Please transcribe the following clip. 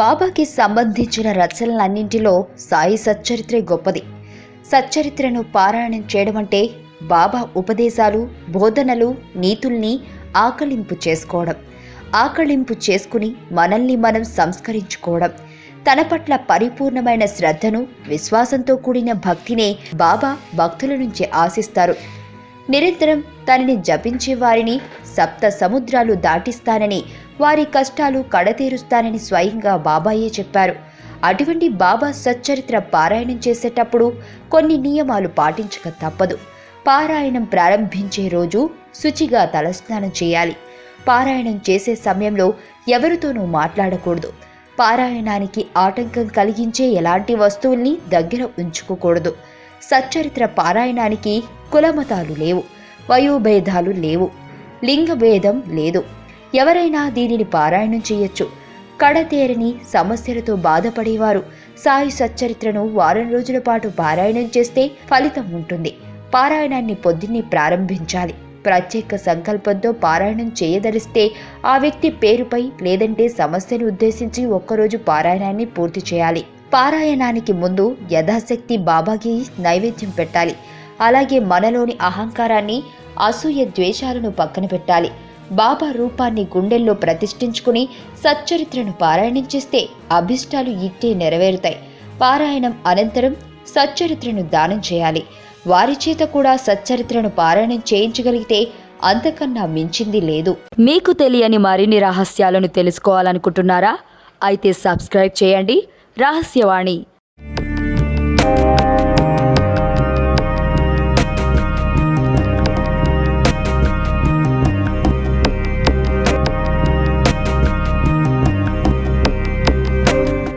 బాబాకి సంబంధించిన రచనలన్నింటిలో సాయి సచ్చరిత్రే గొప్పది. సచ్చరిత్రను పారాయణం చేయడం అంటే బాబా ఉపదేశాలు బోధనలు నీతుల్ని ఆకలింపు చేసుకోవడం. ఆకలింపు చేసుకుని మనల్ని మనం సంస్కరించుకోవడం. తన పట్ల పరిపూర్ణమైన శ్రద్ధను విశ్వాసంతో కూడిన భక్తినే బాబా భక్తుల నుంచి ఆశిస్తారు. నిరంతరం తనని జపించే వారిని సప్త సముద్రాలు దాటిస్తానని వారి కష్టాలు కడతీరుస్తానని స్వయంగా బాబాయే చెప్పారు. అటువంటి బాబా సచ్చరిత్ర పారాయణం చేసేటప్పుడు కొన్ని నియమాలు పాటించక తప్పదు. పారాయణం ప్రారంభించే రోజు శుచిగా తలస్నానం చేయాలి. పారాయణం చేసే సమయంలో ఎవరితోనూ మాట్లాడకూడదు. పారాయణానికి ఆటంకం కలిగించే ఎలాంటి వస్తువుల్ని దగ్గర ఉంచుకోకూడదు. సచ్చరిత్ర పారాయణానికి కులమతాలు లేవు వయోభేదాలు లేవు లింగభేదం లేదు. ఎవరైనా దీనిని పారాయణం చేయొచ్చు. కడతేరని సమస్యలతో బాధపడేవారు. సాయి సచ్చరిత్రను వారం రోజుల పాటు పారాయణం చేస్తే ఫలితం ఉంటుంది. పారాయణాన్ని పొద్దున్నే ప్రారంభించాలి. ప్రత్యేక సంకల్పంతో పారాయణం చేయదలిస్తే ఆ వ్యక్తి పేరుపై లేదంటే సమస్యను ఉద్దేశించి ఒక్కరోజు పారాయణాన్ని పూర్తి చేయాలి. పారాయణానికి ముందు యథాశక్తి బాబాకి నైవేద్యం పెట్టాలి. అలాగే మనలోని అహంకారాన్ని అసూయ ద్వేషాలను పక్కన పెట్టాలి. బాబా రూపాన్ని గుండెల్లో ప్రతిష్ఠించుకుని సచ్చరిత్రను పారాయణం చేస్తే అభిష్టాలు ఇట్టే నెరవేరుతాయి. పారాయణం అనంతరం సచ్చరిత్రను దానం చేయాలి. వారి చేత కూడా సచ్చరిత్రను పారాయణం చేయించగలిగితే అంతకన్నా మించింది లేదు. మీకు తెలియని మరిన్ని రహస్యాలను తెలుసుకోవాలనుకుంటున్నారా? అయితే సబ్స్క్రైబ్ చేయండి. రహస్యవాణి.